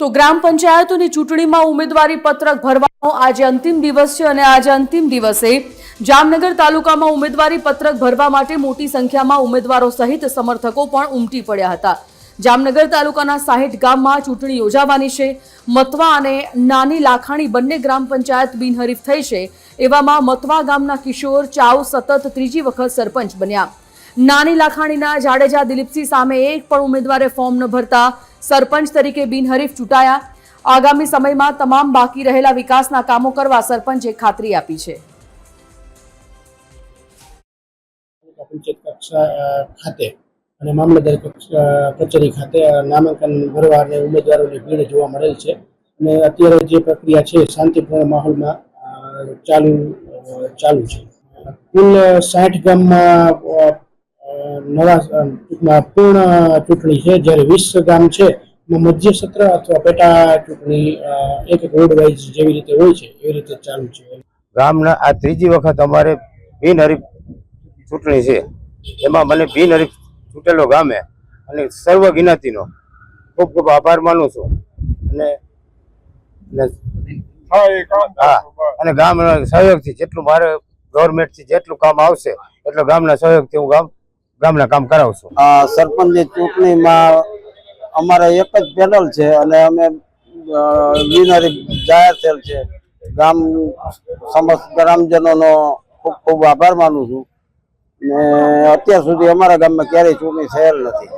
તો ગ્રામ પંચાયતોની ચૂંટણીમાં ઉમેદવારી પત્રક ભરવાનો આજે અંતિમ દિવસ છે અને આજે અંતિમ દિવસે જામનગર તાલુકામાં ઉમેદવારી પત્રક ભરવા માટે મોટી સંખ્યામાં ઉમેદવારો સહિત સમર્થકો પણ ઉમટી પડ્યા હતા. જામનગર તાલુકાના સાહીઠ ગામમાં ચૂંટણી યોજાવાની છે. મતવા અને નાની લાખાણી બંને ગ્રામ પંચાયત બિનહરીફ થઈ છે. એવામાં મતવા ગામના કિશોર ચાવ સતત ત્રીજી વખત સરપંચ બન્યા. નાની લાખાણીના જાડેજા દિલીપસિંહ સામે એક પણ ઉમેદવારે ફોર્મ ન ભરતા સરપંચ તરીકે બિનહરીફ ચૂંટાયા. આગામી સમયમાં તમામ બાકી રહેલા વિકાસના કામો કરવા સરપંચે ખાતરી આપી છે. કક્ષા ખાતે અને મામલતદાર કચેરી ખાતે નામાંકન ભરવા અને ઉમેદવારોની ભીડ જોવા મળેલ છે. અને અત્યારે જે પ્રક્રિયા છે શાંતિપૂર્ણ માહોલમાં ચાલુ ચાલુ છે. કુલ સાઠ ગામમાં નવા પૂર્ણ ચૂંટણી છે, જ્યારે વીસ ગામ છે મધ્ય સત્ર અથવા પેટા ચૂંટણી એક એક વાઇઝ જેવી રીતે હોય છે, એવી રીતે ચાલુ છે. ગામના, આ ત્રીજી વખત અમારે બિનહરીફ ચૂંટણી છે. એમાં મને બિનહરીફ ચૂંટેલો ગામે અને સર્વ જ્ઞાતિનો ખૂબ ખૂબ આભાર માનું છું. અને અને ગામના સહયોગથી જેટલું મારે ગવર્મેન્ટથી જેટલું કામ આવશે, એટલું ગામના સહયોગથી હું ગામ ગામના કામ કરાવશું? સરપંચની ચૂંટણીમાં અમારે એક જ પેનલ છે અને અમે વિનરી જાહેર થયેલ છે. ગામ સમસ્ત ગ્રામજનોનો ખૂબ ખૂબ આભાર માનું છું. ને અત્યાર સુધી અમારા ગામમાં ક્યારેય ચૂંટણી થયેલ નથી.